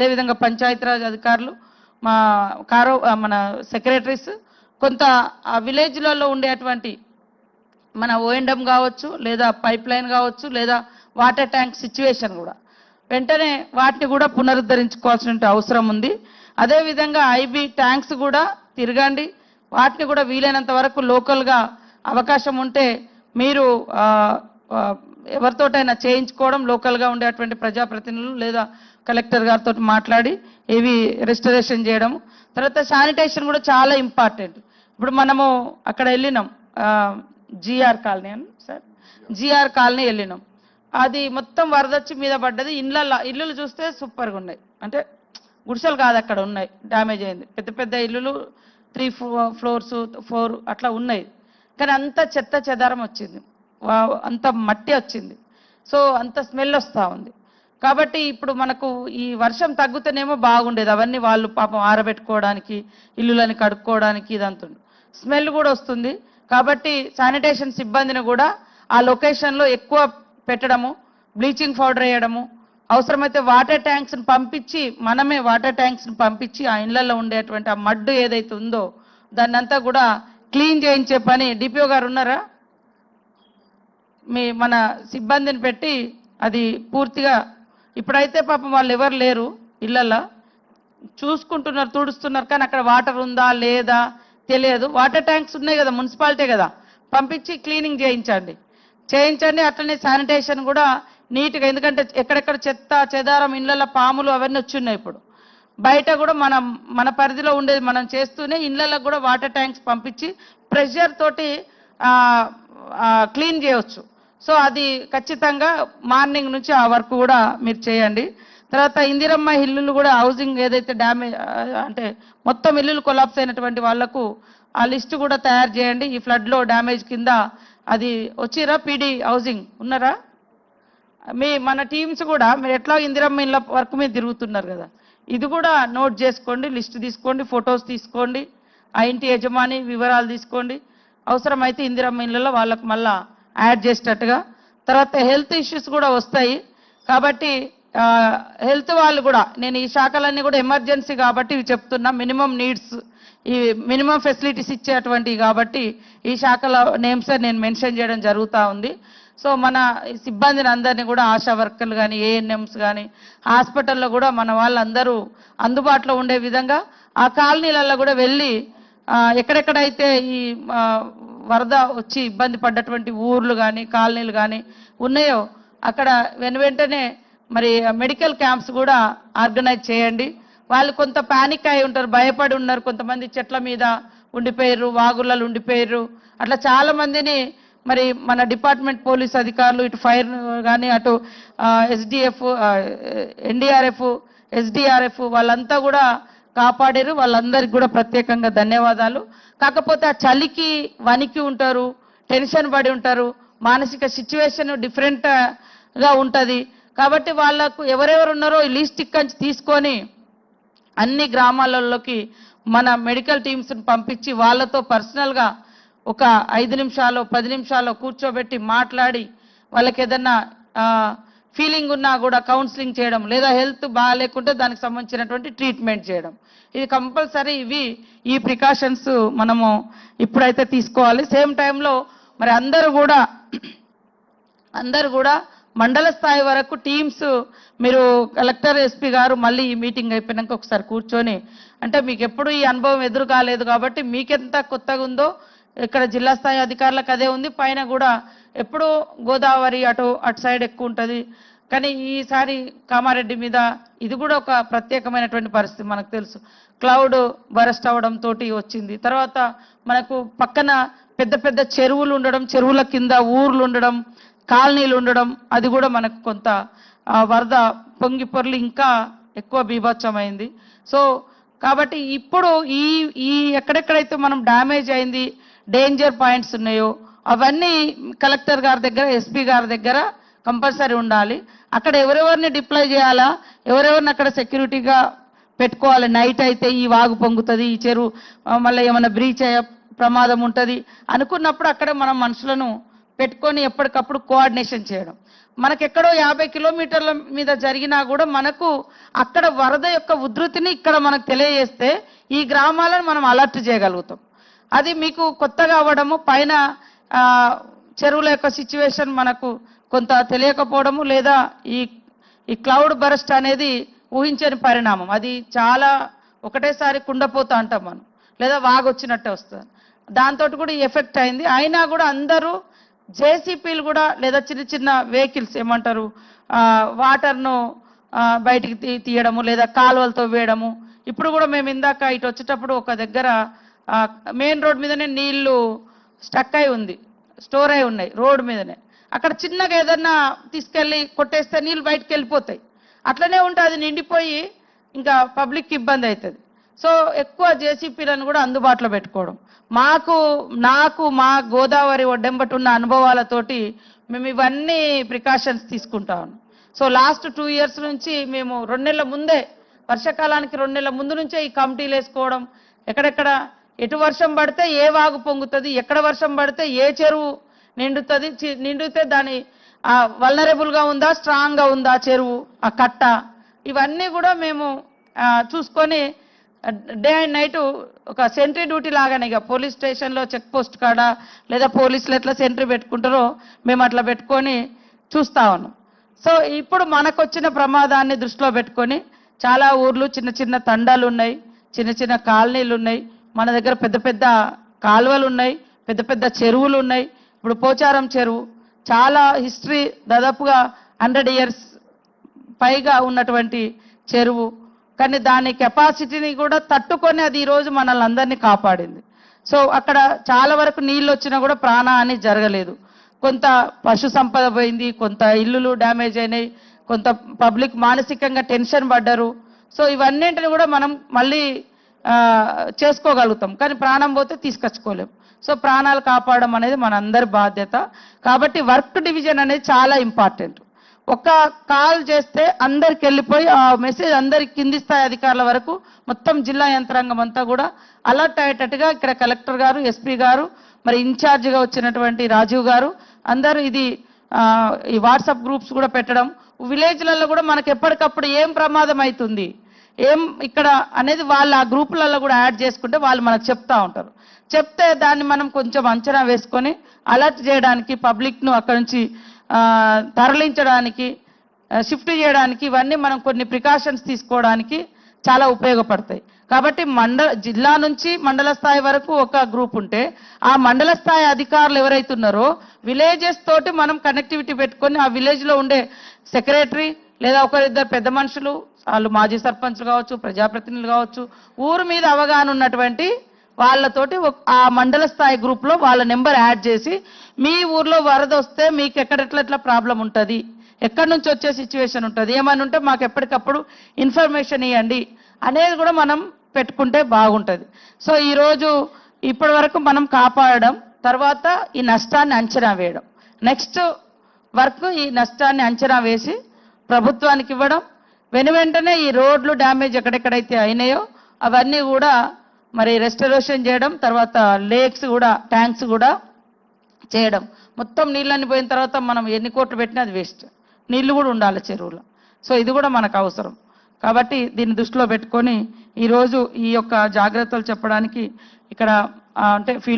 అదేవిధంగా పంచాయతీరాజ్ అధికారులు మా కారో మన సెక్రటరీస్ కొంత ఆ విలేజ్లలో ఉండేటువంటి మన ఓఎండం కావచ్చు లేదా పైప్ లైన్ కావచ్చు లేదా వాటర్ ట్యాంక్ సిచ్యువేషన్ కూడా. వెంటనే వాటిని కూడా పునరుద్ధరించుకోవాల్సిన అవసరం ఉంది. అదేవిధంగా ఐబీ ట్యాంక్స్ కూడా తిరగండి. వాటిని కూడా వీలైనంత వరకు లోకల్గా అవకాశం ఉంటే మీరు ఎవరితోటైనా చేయించుకోవడం లోకల్గా ఉండేటువంటి ప్రజాప్రతినిధులు లేదా కలెక్టర్ గారితో మాట్లాడి ఇవి రెస్టరేషన్ చేయడం తర్వాత శానిటేషన్ కూడా చాలా ఇంపార్టెంట్. ఇప్పుడు మనము అక్కడ వెళ్ళినాం. జిఆర్ కాలనీ అని సార్. జిఆర్ కాలనీ వెళ్ళినాం. అది మొత్తం వరదొచ్చి మీద పడ్డది. ఇళ్ళ ఇల్లులు చూస్తే సూపర్గా ఉన్నాయి. అంటే గుడిసెలు కాదు అక్కడ ఉన్నాయి. డ్యామేజ్ అయింది. పెద్ద పెద్ద ఇల్లులు త్రీ ఫ్లోర్స్ ఫోర్ అట్లా ఉన్నాయి. కానీ అంత చెత్త చెదారం వచ్చింది. అంత మట్టి వచ్చింది. సో అంత స్మెల్ వస్తూ ఉంది. కాబట్టి ఇప్పుడు మనకు ఈ వర్షం తగ్గుతేనేమో బాగుండేది. అవన్నీ వాళ్ళు పాపం ఆరబెట్టుకోవడానికి ఇల్లులని కడుక్కోవడానికి ఇదంతా స్మెల్ కూడా వస్తుంది. కాబట్టి శానిటేషన్ సిబ్బందిని కూడా ఆ లొకేషన్లో ఎక్కువ పెట్టడము బ్లీచింగ్ పౌడర్ వేయడము అవసరమైతే వాటర్ ట్యాంక్స్ని పంపించి మనమే వాటర్ ట్యాంక్స్ని పంపించి ఆ ఇళ్ళలో ఉండేటువంటి ఆ మడ్డు ఏదైతే ఉందో దాన్నంతా కూడా క్లీన్ చేయించే పని. డిపిఓ గారు ఉన్నారా? మీ మన సిబ్బందిని పెట్టి అది పూర్తిగా ఇప్పుడైతే పాపం వాళ్ళు ఎవరు లేరు ఇళ్ళల్లో. చూసుకుంటున్నారు తుడుస్తున్నారు కానీ అక్కడ వాటర్ ఉందా లేదా తెలియదు. వాటర్ ట్యాంక్స్ ఉన్నాయి కదా మున్సిపాలిటీ కదా. పంపించి క్లీనింగ్ చేయించండి. చేయించండి అట్లనే శానిటేషన్ కూడా నీట్గా ఎందుకంటే ఎక్కడెక్కడ చెత్త చెదారం ఇళ్ళల్లో పాములు అవన్నీ వచ్చున్నాయి ఇప్పుడు. బయట కూడా మనం మన పరిధిలో ఉండేది మనం చేస్తూనే ఇళ్ళల్లో కూడా వాటర్ ట్యాంక్స్ పంపించి ప్రెషర్ తోటి క్లీన్ చేయవచ్చు సో అది ఖచ్చితంగా మార్నింగ్ నుంచి ఆ వర్క్ కూడా మీరు చేయండి. తర్వాత ఇందిరమ్మ ఇల్లులు కూడా హౌసింగ్ ఏదైతే డ్యామేజ్ అంటే మొత్తం ఇల్లులు కొలాప్స్ అయినటువంటి వాళ్ళకు ఆ లిస్ట్ కూడా తయారు చేయండి. ఈ ఫ్లడ్లో డ్యామేజ్ కింద అది వచ్చిరా పీడీ హౌసింగ్? ఉన్నారా? మీ మన టీమ్స్ కూడా మీరు ఎట్లా ఇందిరమ్మ ఇళ్ళ వర్క్ మీద తిరుగుతున్నారు కదా ఇది కూడా నోట్ చేసుకోండి లిస్ట్ తీసుకోండి ఫొటోస్ తీసుకోండి ఆ ఇంటి యజమాని వివరాలు తీసుకోండి. అవసరమైతే ఇందిరమ్మ ఇళ్ళలో వాళ్ళకు మళ్ళీ యాడ్ చేసేటట్టుగా. తర్వాత హెల్త్ ఇష్యూస్ కూడా వస్తాయి. కాబట్టి హెల్త్ వాళ్ళు కూడా నేను ఈ శాఖలన్నీ కూడా ఎమర్జెన్సీ కాబట్టి ఇవి చెప్తున్నా మినిమం నీడ్స్ ఈ మినిమం ఫెసిలిటీస్ ఇచ్చేటువంటివి కాబట్టి ఈ శాఖల నేమ్స్ నేను మెన్షన్ చేయడం జరుగుతూ ఉంది. సో మన సిబ్బందిని అందరినీ కూడా ఆశా వర్కర్లు కానీ ఏఎన్ఎంస్ కానీ హాస్పిటల్లో కూడా మన వాళ్ళందరూ అందుబాటులో ఉండే విధంగా ఆ కాలనీలలో కూడా వెళ్ళి ఎక్కడెక్కడైతే ఈ వరద వచ్చి ఇబ్బంది పడ్డటువంటి ఊర్లు కానీ కాలనీలు కానీ ఉన్నాయో అక్కడ వెను వెంటనే మరి మెడికల్ క్యాంప్స్ కూడా ఆర్గనైజ్ చేయండి. వాళ్ళు కొంత పానిక్ అయి ఉంటారు భయపడి ఉన్నారు. కొంతమంది చెట్ల మీద ఉండిపోయారు వాగులలో ఉండిపోయారు అట్లా చాలా మందిని మరి మన డిపార్ట్మెంట్ పోలీస్ అధికారులు ఇటు ఫైర్ కానీ అటు ఎస్డిఎఫ్ ఎన్డీఆర్ఎఫ్ ఎస్డిఆర్ఎఫ్ వాళ్ళంతా కూడా కాపాడారు. వాళ్ళందరికీ కూడా ప్రత్యేకంగా ధన్యవాదాలు. కాకపోతే ఆ చలికి వణికి ఉంటారు టెన్షన్ పడి ఉంటారు. మానసిక సిచ్యువేషన్ డిఫరెంట్గా ఉంటుంది. కాబట్టి వాళ్ళకు ఎవరెవరు ఉన్నారో ఈ లిస్ట్ ఇక్కడి తీసుకొని అన్ని గ్రామాలలోకి మన మెడికల్ టీమ్స్ని పంపించి వాళ్ళతో పర్సనల్గా ఒక ఐదు నిమిషాలు పది నిమిషాలు కూర్చోబెట్టి మాట్లాడి వాళ్ళకి ఏదన్నా ఫీలింగ్ ఉన్నా కూడా కౌన్సిలింగ్ చేయడం లేదా హెల్త్ బాగాలేకుంటే దానికి సంబంధించినటువంటి ట్రీట్మెంట్ చేయడం. ఇది కంపల్సరీ ఇవి ఈ ప్రికాషన్స్ మనము ఇప్పుడైతే తీసుకోవాలి. సేమ్ టైంలో మరి అందరూ కూడా అందరు కూడా మండల స్థాయి వరకు టీమ్స్ మీరు కలెక్టర్ ఎస్పీ గారు మళ్ళీ ఈ మీటింగ్ అయిపోయినాక ఒకసారి కూర్చొని అంటే మీకు ఎప్పుడు ఈ అనుభవం ఎదురు కాలేదు కాబట్టి మీకెంత కొత్తగా ఉందో ఇక్కడ జిల్లా స్థాయి అధికారులకు అదే ఉంది. పైన కూడా ఎప్పుడూ గోదావరి అటు అటు సైడ్ ఎక్కువ ఉంటుంది. కానీ ఈసారి కామారెడ్డి మీద ఇది కూడా ఒక ప్రత్యేకమైనటువంటి పరిస్థితి మనకు తెలుసు. క్లౌడ్ బరస్ట్ అవ్వడం తోటి వచ్చింది. తర్వాత మనకు పక్కన పెద్ద పెద్ద చెరువులు ఉండడం చెరువుల కింద ఊర్లు ఉండడం కాలనీలు ఉండడం అది కూడా మనకు కొంత వరద పొంగి పొరలు ఇంకా ఎక్కువ బీభత్సమైంది. సో కాబట్టి ఇప్పుడు ఈ ఈ ఎక్కడెక్కడైతే మనం డ్యామేజ్ అయింది డేంజర్ పాయింట్స్ ఉన్నాయో అవన్నీ కలెక్టర్ గారి దగ్గర ఎస్పీ గారి దగ్గర కంపల్సరీ ఉండాలి. అక్కడ ఎవరెవరిని డిప్లాయ్ చేయాలా ఎవరెవరిని అక్కడ సెక్యూరిటీగా పెట్టుకోవాలి? నైట్ అయితే ఈ వాగు పొంగుతుంది ఈ చెరువు మళ్ళీ ఏమైనా బ్రీచ్ అయ్యే ప్రమాదం ఉంటుంది అనుకున్నప్పుడు అక్కడ మనం మనుషులను పెట్టుకొని ఎప్పటికప్పుడు కోఆర్డినేషన్ చేయడం. మనకెక్కడో యాభై కిలోమీటర్ల మీద జరిగినా కూడా మనకు అక్కడ వరద యొక్క ఉధృతిని ఇక్కడ మనకు తెలియజేస్తే ఈ గ్రామాలను మనం అలర్ట్ చేయగలుగుతాం. అది మీకు కొత్తగా అవ్వడము పైన చెరువుల యొక్క సిచ్యువేషన్ మనకు కొంత తెలియకపోవడము లేదా ఈ ఈ క్లౌడ్ బరస్ట్ అనేది ఊహించని పరిణామం. అది చాలా ఒకటేసారి కుండపోతా అంటాం మనం. లేదా వాగొచ్చినట్టే వస్తుంది. దాంతో కూడా ఎఫెక్ట్ అయింది. అయినా కూడా అందరూ జేసీపీలు కూడా లేదా చిన్న చిన్న వెహికల్స్ ఏమంటారు వాటర్ను బయటికి తీ తీయడము లేదా కాలువలతో వేయడము. ఇప్పుడు కూడా మేము ఇందాక ఇటు వచ్చేటప్పుడు ఒక దగ్గర మెయిన్ రోడ్ మీదనే నీళ్ళు స్టక్ అయి ఉంది స్టోర్ అయి ఉన్నాయి రోడ్ మీదనే. అక్కడ చిన్నగా ఏదన్నా తీసుకెళ్ళి కొట్టేస్తే నీళ్ళు బయటకు వెళ్ళిపోతాయి. అట్లనే ఉంటే అది నిండిపోయి ఇంకా పబ్లిక్కి ఇబ్బంది అవుతుంది. సో ఎక్కువ జేసీపీలను కూడా అందుబాటులో పెట్టుకోవడం. మాకు నాకు మా గోదావరి ఒడ్డెంబటి ఉన్న అనుభవాలతోటి మేము ఇవన్నీ ప్రికాషన్స్ తీసుకుంటాం సో లాస్ట్ టూ ఇయర్స్ నుంచి మేము రెండు నెలల ముందే వర్షాకాలానికి రెండు నెలల ముందు నుంచే ఈ కమిటీలు వేసుకోవడం ఎక్కడెక్కడ ఎటు వర్షం పడితే ఏ వాగు పొంగుతుంది ఎక్కడ వర్షం పడితే ఏ చెరువు నిండుతుంది చి- నిండితే దాని ఆ గా ఉందా స్ట్రాంగ్గా ఉందా చెరువు ఆ కట్ట. ఇవన్నీ కూడా మేము చూసుకొని డే అండ్ నైట్ ఒక సెంట్రీ డ్యూటీ లాగానే ఇక పోలీస్ స్టేషన్లో చెక్ పోస్ట్ కాడ లేదా పోలీసులు ఎట్లా సెంట్రీ పెట్టుకుంటారో మేము అట్లా పెట్టుకొని చూస్తా ఉన్నాం. సో ఇప్పుడు మనకు వచ్చిన ప్రమాదాన్ని దృష్టిలో పెట్టుకొని చాలా ఊర్లు చిన్న చిన్న తండాలు ఉన్నాయి చిన్న చిన్న కాలనీలు ఉన్నాయి మన దగ్గర పెద్ద పెద్ద కాలువలు ఉన్నాయి పెద్ద పెద్ద చెరువులు ఉన్నాయి. ఇప్పుడు పోచారం చెరువు చాలా హిస్టరీ దాదాపుగా హండ్రెడ్ ఇయర్స్ పైగా ఉన్నటువంటి చెరువు. కానీ దాని కెపాసిటీని కూడా తట్టుకొని అది ఈరోజు మనల్ని అందరినీ కాపాడింది. సో అక్కడ చాలా వరకు నీళ్ళు వచ్చినా కూడా ప్రాణహాని జరగలేదు. కొంత పశు సంపద పోయింది కొంత ఇల్లులు డ్యామేజ్ అయినాయి కొంత పబ్లిక్ మానసికంగా టెన్షన్ పడ్డారు. సో ఇవన్నింటిని కూడా మనం మళ్ళీ చేసుకోగలుగుతాం. కానీ ప్రాణం పోతే తీసుకొచ్చుకోలేం. సో ప్రాణాలు కాపాడడం అనేది మనందరి బాధ్యత. కాబట్టి వర్క్ డివిజన్ అనేది చాలా ఇంపార్టెంట్. ఒక కాల్ చేస్తే అందరికి వెళ్ళిపోయి ఆ మెసేజ్ అందరి కింది స్థాయి అధికారుల వరకు మొత్తం జిల్లా యంత్రాంగం అంతా కూడా అలర్ట్ అయ్యేటట్టుగా ఇక్కడ కలెక్టర్ గారు ఎస్పీ గారు మరి ఇన్ఛార్జిగా వచ్చినటువంటి రాజీవ్ గారు అందరూ ఇది ఈ వాట్సాప్ గ్రూప్స్ కూడా పెట్టడం. విలేజ్లలో కూడా మనకు ఎప్పటికప్పుడు ఏం ప్రమాదం అవుతుంది? ఏం ఇక్కడ అనేది వాళ్ళు ఆ గ్రూపులలో కూడా యాడ్ చేసుకుంటే వాళ్ళు మనకు చెప్తా ఉంటారు. చెప్తే దాన్ని మనం కొంచెం అంచనా వేసుకొని అలర్ట్ చేయడానికి పబ్లిక్ను అక్కడి నుంచి తరలించడానికి షిఫ్ట్ చేయడానికి ఇవన్నీ మనం కొన్ని ప్రికాషన్స్ తీసుకోవడానికి చాలా ఉపయోగపడతాయి. కాబట్టి మండల జిల్లా నుంచి మండల స్థాయి వరకు ఒక గ్రూప్ ఉంటే ఆ మండల స్థాయి అధికారులు ఎవరైతే ఉన్నారో విలేజెస్ తోటి మనం కనెక్టివిటీ పెట్టుకొని ఆ విలేజ్లో ఉండే సెక్రటరీ లేదా ఒకరిద్దరు పెద్ద మనుషులు వాళ్ళు మాజీ సర్పంచ్లు కావచ్చు ప్రజాప్రతినిధులు కావచ్చు ఊరు మీద అవగాహన ఉన్నటువంటి వాళ్ళతోటి ఆ మండల స్థాయి గ్రూప్లో వాళ్ళ నెంబర్ యాడ్ చేసి మీ ఊర్లో వరద వస్తే మీకు ఎక్కడెట్లా ఎట్లా ప్రాబ్లం ఉంటుంది? ఎక్కడి నుంచి వచ్చే సిచ్యువేషన్ ఉంటుంది? ఏమని ఉంటే మాకు ఎప్పటికప్పుడు ఇన్ఫర్మేషన్ ఇవ్వండి అనేది కూడా మనం పెట్టుకుంటే బాగుంటుంది. సో ఈరోజు ఇప్పటి వరకు మనం కాపాడడం తర్వాత ఈ నష్టాన్ని అంచనా వేయడం. నెక్స్ట్ వర్క్ ఈ నష్టాన్ని అంచనా వేసి ప్రభుత్వానికి ఇవ్వడం వెను వెంటనే ఈ రోడ్లు డ్యామేజ్ ఎక్కడెక్కడైతే అయినాయో అవన్నీ కూడా మరి రెస్టరేషన్ చేయడం తర్వాత లేక్స్ కూడా ట్యాంక్స్ కూడా చేయడం. మొత్తం నీళ్ళని పోయిన తర్వాత మనం ఎన్ని కోట్లు పెట్టినా అది వేస్ట్. నీళ్ళు కూడా ఉండాలి చెరువులో. సో ఇది కూడా మనకు అవసరం. కాబట్టి దీన్ని దృష్టిలో పెట్టుకొని ఈరోజు ఈ యొక్క జాగ్రత్తలు చెప్పడానికి ఇక్కడ అంటే ఫీల్డ్